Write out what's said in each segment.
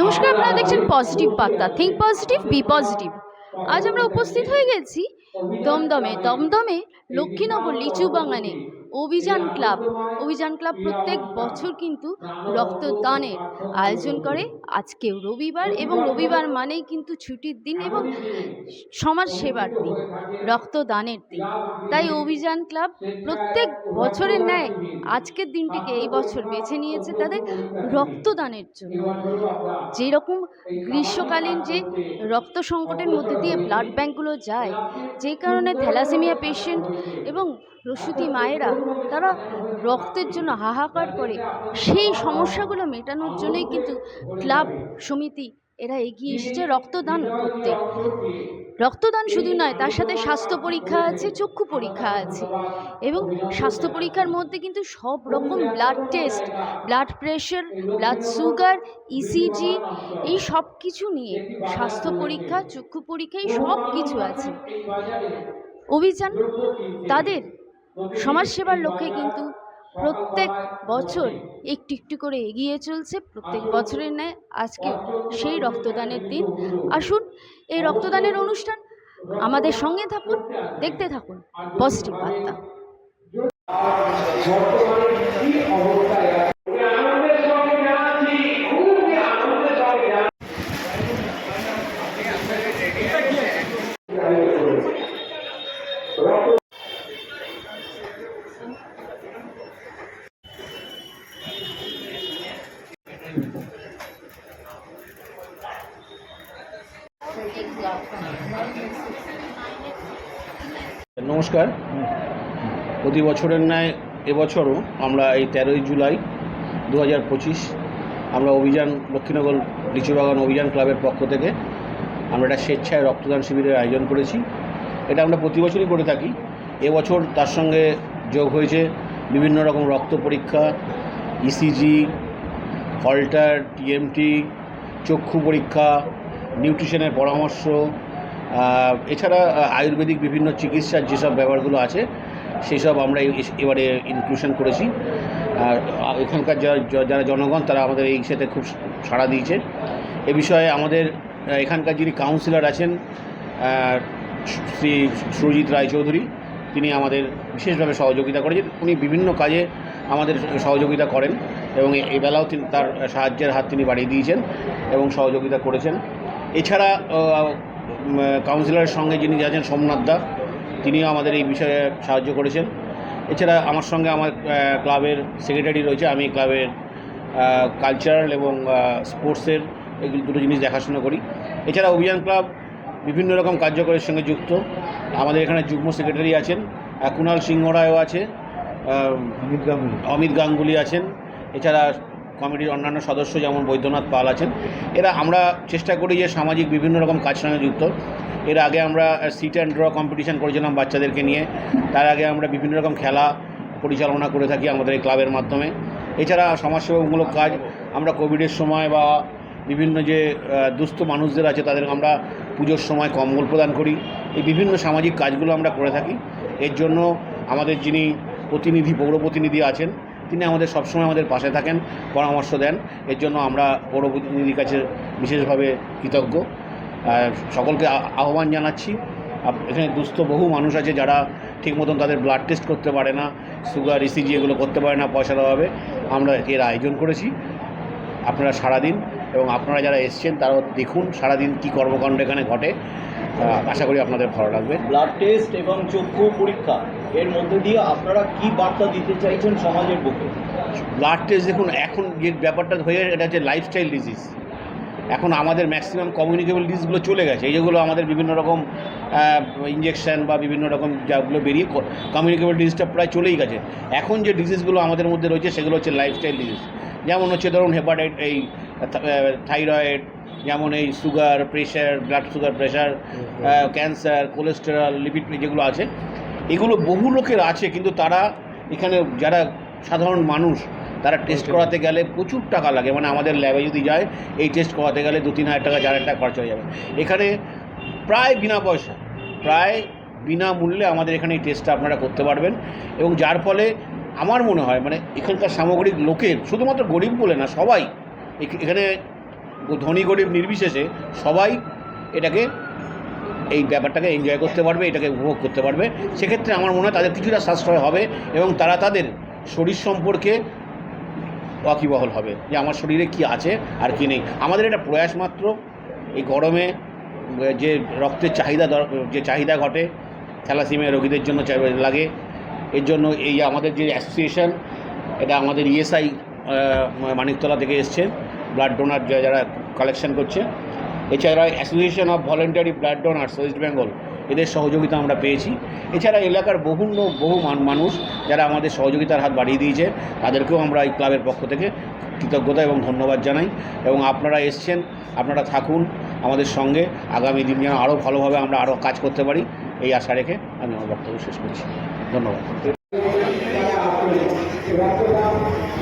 নমস্কার, আপনারা দেখছেন পজিটিভ বার্তা। থিঙ্ক পজিটিভ বি পজিটিভ আজ আমরা উপস্থিত হয়ে গেছি দমদমে। দমদমে লক্ষ্মীনগর লিচু বাগানে। অভিযান ক্লাব। অভিযান ক্লাব প্রত্যেক বছর কিন্তু রক্তদানের আয়োজন করে। আজকেও রবিবার এবং রবিবার মানেই কিন্তু ছুটির দিন এবং সমাজ সেবার দিন, রক্তদানের দিন। তাই অভিযান ক্লাব প্রত্যেক বছরের ন্যায় আজকের দিনটিকে এই বছর বেছে নিয়েছে তাদের রক্তদানের জন্য। যেরকম গ্রীষ্মকালীন যে রক্ত সংকটের মধ্যে দিয়ে ব্লাড ব্যাঙ্কগুলো যায়, যে কারণে থ্যালাসেমিয়া পেশেন্ট এবং প্রসূতি মায়েরা তারা রক্তের জন্য হাহাকার করে। সেই সমস্যাগুলো মেটানোর জন্যই কিন্তু ক্লাব সমিতি এরা এগিয়ে এসেছে রক্তদান করতে। রক্তদান শুধু নয়, তার সাথে স্বাস্থ্য পরীক্ষা আছে, চক্ষু পরীক্ষা আছে। এবং স্বাস্থ্য পরীক্ষার মধ্যে কিন্তু সব রকম blood test blood pressure blood sugar ECG এই সব কিছু নিয়ে স্বাস্থ্য পরীক্ষা, চক্ষু পরীক্ষা, এই সব কিছু আছে। অভিযান তাদের সমাজসেবার লক্ষ্যে কিন্তু প্রত্যেক বছর একটু একটু করে এগিয়ে চলছে। প্রত্যেক বছরের ন্যায় আজকে সেই রক্তদানের দিন। আসুন, এই রক্তদানের অনুষ্ঠান আমাদের সঙ্গে থাকুন, দেখতে থাকুন। পজিটিভ বার্তা। নমস্কার। প্রতি বছরের ন্যায় এবছরও আমরা এই তেরোই জুলাই দু হাজার পঁচিশ আমরা অভিযান লক্ষ্মীনগর লিচুবাগান অভিযান ক্লাবের পক্ষ থেকে আমরা একটা স্বেচ্ছায় রক্তদান শিবিরের আয়োজন করেছি। এটা আমরা প্রতি বছরই করে থাকি। এবছর তার সঙ্গে যোগ হয়েছে বিভিন্ন রকম রক্ত পরীক্ষা ইসিজি হল্টার টিএমটি চক্ষু পরীক্ষা নিউট্রিশনের পরামর্শ এছাড়া আয়ুর্বেদিক বিভিন্ন চিকিৎসার যেসব ব্যাপারগুলো আছে, সেসব আমরা এবারে ইনক্লুশন করেছি। আর এখানকার যারা যারা জনগণ, তারা আমাদের এই সাথে খুব সাড়া দিয়েছে। এ বিষয়ে আমাদের এখানকার যিনি কাউন্সিলর আছেন শ্রী সুরজিৎ রায়চৌধুরী, তিনি আমাদের বিশেষভাবে সহযোগিতা করেছেন। উনি বিভিন্ন কাজে আমাদের সহযোগিতা করেন এবং এবেলাও তিনি তার সাহায্যের হাত তিনি বাড়িয়ে দিয়েছেন এবং সহযোগিতা করেছেন। এছাড়া কাউন্সিলরের সঙ্গে যিনি আছেন সোমনাথ দা তিনিও আমাদের এই বিষয়ে সাহায্য করেছেন। এছাড়া আমার সঙ্গে আমার ক্লাবের সেক্রেটারি রয়েছে আমি ক্লাবের কালচারাল এবং স্পোর্টসের এগুলো দুটো জিনিস দেখাশোনা করি। এছাড়া অভিযান ক্লাব বিভিন্ন রকম কার্যকরের সঙ্গে যুক্ত। আমাদের এখানে যুগ্ম সেক্রেটারি আছেন কুণাল সিংহ রায়ও আছে অমিত গাঙ্গুলি আছেন। এছাড়া কমিটির অন্যান্য সদস্য যেমন বৈদ্যনাথ পাল আছেন, এরা আমরা চেষ্টা করি যে সামাজিক বিভিন্ন রকম কাজ সঙ্গে যুক্ত। এর আগে আমরা সিট অ্যান্ড ড্র কম্পিটিশন করেছিলাম বাচ্চাদেরকে নিয়ে। তার আগে আমরা বিভিন্ন রকম খেলা পরিচালনা করে থাকি আমাদের এই ক্লাবের মাধ্যমে। এছাড়া সমাজসেবামূলক কাজ, আমরা কোভিডের সময় বা বিভিন্ন যে দুস্থ মানুষদের আছে তাদের আমরা পুজোর সময় কম্বল প্রদান করি। এই বিভিন্ন সামাজিক কাজগুলো আমরা করে থাকি। এর জন্য আমাদের যিনি প্রতিনিধি পৌর প্রতিনিধি আছেন তিনি আমাদের সবসময় আমাদের পাশে থাকেন, পরামর্শ দেন। এর জন্য আমরা পৌরপ্রতিনিধির কাছে বিশেষভাবে কৃতজ্ঞ। সকলকে আহ্বান জানাচ্ছি। এখানে দুস্থ বহু মানুষ আছে যারা ঠিক মতন তাদের ব্লাড টেস্ট করতে পারে না সুগার ইসিজি এগুলো করতে পারে না পয়সার অভাবে। আমরা এর আয়োজন করেছি। আপনারা সারাদিন এবং আপনারা যারা এসছেন তারাও দেখুন সারাদিন কী কর্মকাণ্ড এখানে ঘটে। আশা করি আপনাদের ভালো লাগবে। ব্লাড টেস্ট এবং চক্ষু পরীক্ষা এর মধ্যে দিয়ে আপনারা কি বার্তা দিতে চাইছেন সমাজের বুকে? ব্লাড টেস্ট দেখুন এখন যে ব্যাপারটা হয়ে এটা হচ্ছে লাইফস্টাইল ডিজিজ এখন আমাদের ম্যাক্সিমাম কমিউনিকেবল ডিজিজগুলো চলে গেছে। এই যেগুলো আমাদের বিভিন্ন রকম ইঞ্জেকশন বা বিভিন্ন রকম যাগুলো বেরিয়ে কমিউনিকেবল ডিজিজটা প্রায় চলেই গেছে। এখন যে ডিজিজগুলো আমাদের মধ্যে রয়েছে সেগুলো হচ্ছে লাইফস্টাইল ডিজিজ যেমন হচ্ছে ধরুন হেপাটাইট এই থাইরয়েড যেমন এই sugar pressure blood sugar pressure cancer cholesterol lipid যেগুলো আছে। এগুলো বহু লোকের আছে কিন্তু তারা এখানে যারা সাধারণ মানুষ তারা টেস্ট করাতে গেলে প্রচুর টাকা লাগে। মানে আমাদের ল্যাবে যদি যায় এই টেস্ট করাতে গেলে দু তিন হাজার টাকা চার হাজার টাকা খরচ হয়ে যাবে। এখানে প্রায় বিনা পয়সা প্রায় বিনামূল্যে আমাদের এখানে এই টেস্টটা আপনারা করতে পারবেন। এবং যার ফলে আমার মনে হয় মানে এখানকার সামগ্রিক লোকের শুধুমাত্র গরিব বলে না সবাই এখানে ধনী গরিব নির্বিশেষে সবাই এটাকে, এই ব্যাপারটাকে এনজয় করতে পারবে, এটাকে উপভোগ করতে পারবে। সেক্ষেত্রে আমার মনে হয় তাদের কিছুটা সাশ্রয় হবে এবং তারা তাদের শরীর সম্পর্কে ওয়াকিবহল হবে যে আমার শরীরে কি আছে আর কি নেই। আমাদের এটা প্রয়াস মাত্র, এই গরমে, যে রক্তের চাহিদা যে চাহিদা ঘটে থ্যালাসিমিয়া রোগীদের জন্য লাগে। এর জন্য এই আমাদের যে অ্যাসোসিয়েশন এটা আমাদের ইএসআই মানিকতলা থেকে এসছে ব্লাড ডোনার যারা কালেকশন করছে। এছাড়া association of voluntary blood donors West Bengal এদের সহযোগিতা আমরা পেয়েছি। এছাড়া এলাকার বহু বহু মানুষ যারা আমাদের সহযোগিতার হাত বাড়িয়ে দিয়েছে, তাদেরকেও আমরা এই ক্লাবের পক্ষ থেকে কৃতজ্ঞতা এবং ধন্যবাদ জানাই। এবং আপনারা এসছেন, আপনারা থাকুন আমাদের সঙ্গে। আগামী দিন যেন আরও ভালোভাবে আমরা আরও কাজ করতে পারি, এই আশা রেখে আমি আমার বক্তব্য শেষ করছি। ধন্যবাদ।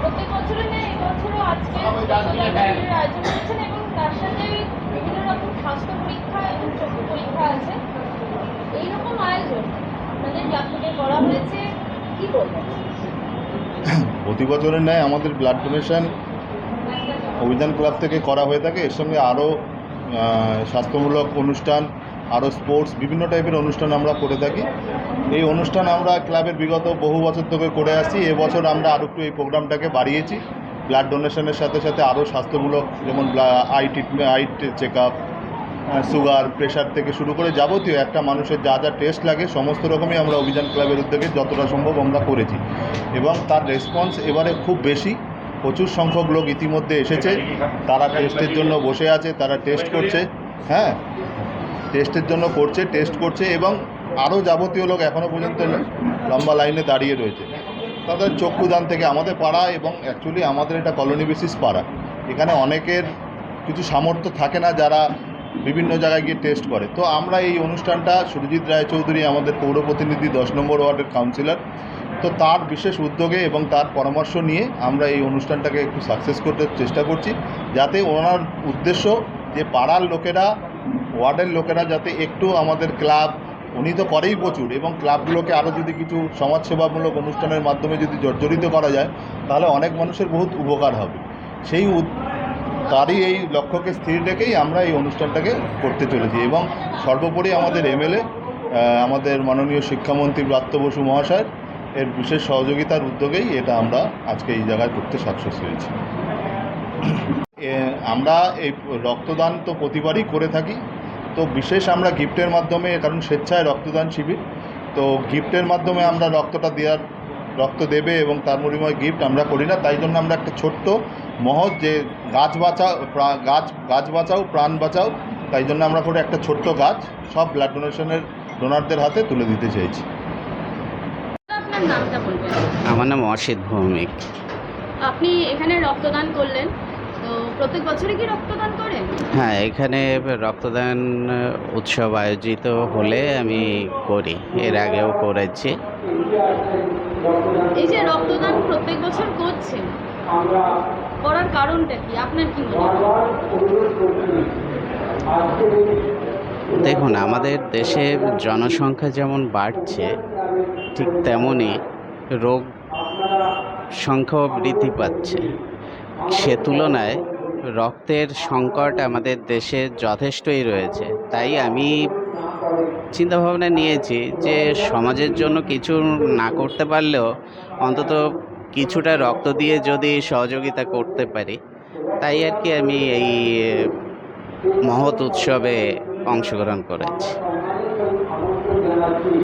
প্রত্যেক বছরের ন্যায় এবছরও আজকে রক্তদান শিবিরের আয়োজন করেছেন এবং তার সাথে বিভিন্ন রকম স্বাস্থ্য পরীক্ষা এবং চক্ষু পরীক্ষা আছে এইরকম আয়োজন আপনাদের ক্লাব থেকে করা হয়েছে কি বলবেন প্রতি বছরের ন্যায় আমাদের ব্লাড ডোনেশন অভিযান ক্লাব থেকে করা হয়ে থাকে। এর সঙ্গে আরও স্বাস্থ্যমূলক অনুষ্ঠান, আরও স্পোর্টস বিভিন্ন টাইপের অনুষ্ঠান আমরা করে থাকি। এই অনুষ্ঠান আমরা ক্লাবের বিগত বহু বছর থেকে করে আসছি। এবছর আমরা আরও একটু এই প্রোগ্রামটাকে বাড়িয়েছি। ব্লাড ডোনেশনের সাথে সাথে আরও স্বাস্থ্যমূলক যেমন eye treatment eye check up sugar pressure থেকে শুরু করে যাবতীয় একটা মানুষের যা যা টেস্ট লাগে, সমস্ত রকমই আমরা অভিযান ক্লাবের উদ্যোগে যতটা সম্ভব আমরা করেছি। এবং তার রেসপন্স এবারে খুব বেশি। প্রচুর সংখ্যক লোক ইতিমধ্যে এসেছে। তারা টেস্টের জন্য বসে আছে, তারা টেস্ট করছে। হ্যাঁ টেস্টের জন্য করছে টেস্ট করছে এবং আরও যাবতীয় লোক এখনও পর্যন্ত লম্বা লাইনে দাঁড়িয়ে রয়েছে। তাদের চক্ষুদান থেকে আমাদের পাড়া এবং অ্যাকচুয়ালি আমাদের এটা কলোনি বেসিস পাড়া। এখানে অনেকের কিছু সামর্থ্য থাকে না যারা বিভিন্ন জায়গায় গিয়ে টেস্ট করে। তো আমরা এই অনুষ্ঠানটা সুরজিৎ রায়চৌধুরী, আমাদের পৌর প্রতিনিধি দশ নম্বর ওয়ার্ডের কাউন্সিলর তো তার বিশেষ উদ্যোগে এবং তার পরামর্শ নিয়ে আমরা এই অনুষ্ঠানটাকে একটু সাকসেস করতে চেষ্টা করছি, যাতে ওনার উদ্দেশ্য যে পাড়ার লোকেরা, ওয়ার্ডের লোকেরা যাতে একটু আমাদের ক্লাব, উনি তো করেই প্রচুর, এবং ক্লাবগুলোকে আরও যদি কিছু সমাজসেবামূলক অনুষ্ঠানের মাধ্যমে যদি জর্জরিত করা যায়, তাহলে অনেক মানুষের বহুত উপকার হবে। সেই তারই এই লক্ষ্যকে স্থির রেখেই আমরা এই অনুষ্ঠানটাকে করতে চলেছি এবং সর্বোপরি আমাদের এমএলএ আমাদের মাননীয় শিক্ষামন্ত্রী ব্রাত্য বসু মহাশয় এর বিশেষ সহযোগিতার উদ্যোগেই এটা আমরা আজকে এই জায়গায় করতে সাকসেস হয়েছি। আমরা এই রক্তদান তো প্রতিবারই করে থাকি, তো বিশেষ আমরা গিফটের মাধ্যমে, কারণ স্বেচ্ছায় রক্তদান শিবির, তো গিফটের মাধ্যমে আমরা রক্তটা দেওয়ার রক্ত দেবে এবং তার বিনিময়ে গিফট আমরা করি না, তাই জন্য আমরা একটা ছোট্ট মহৎ যে গাছ বাঁচাও গাছ গাছ বাঁচাও প্রাণ বাঁচাও তাই জন্য আমরা করে একটা ছোট্ট গাছ সব ব্লাড ডোনেশনের ডোনারদের হাতে তুলে দিতে চাইছি। আপনার নামটা বলবেন? আমার নাম অসিত ভৌমিক। আপনি এখানে রক্তদান করলেন তো প্রত্যেক বছরই কি রক্তদান করেন? হ্যাঁ এখানে রক্তদান উৎসব আয়োজিত হলে আমি করি। এর আগেও করেছি। এই যে রক্তদান প্রত্যেক বছর করছেন করার কারণটা কি? আপনার কি দেখুন, আমাদের দেশে জনসংখ্যা যেমন বাড়ছে, ঠিক তেমনই রোগ সংখ্যাও বৃদ্ধি পাচ্ছে। সে তুলনায় রক্তের সংকট আমাদের দেশে যথেষ্টই রয়েছে। তাই আমি চিন্তাভাবনা নিয়েছি যে সমাজের জন্য কিছু না করতে পারলেও অন্তত কিছুটা রক্ত দিয়ে যদি সহযোগিতা করতে পারি, তাই আর কি আমি এই মহৎ উৎসবে অংশগ্রহণ করেছি।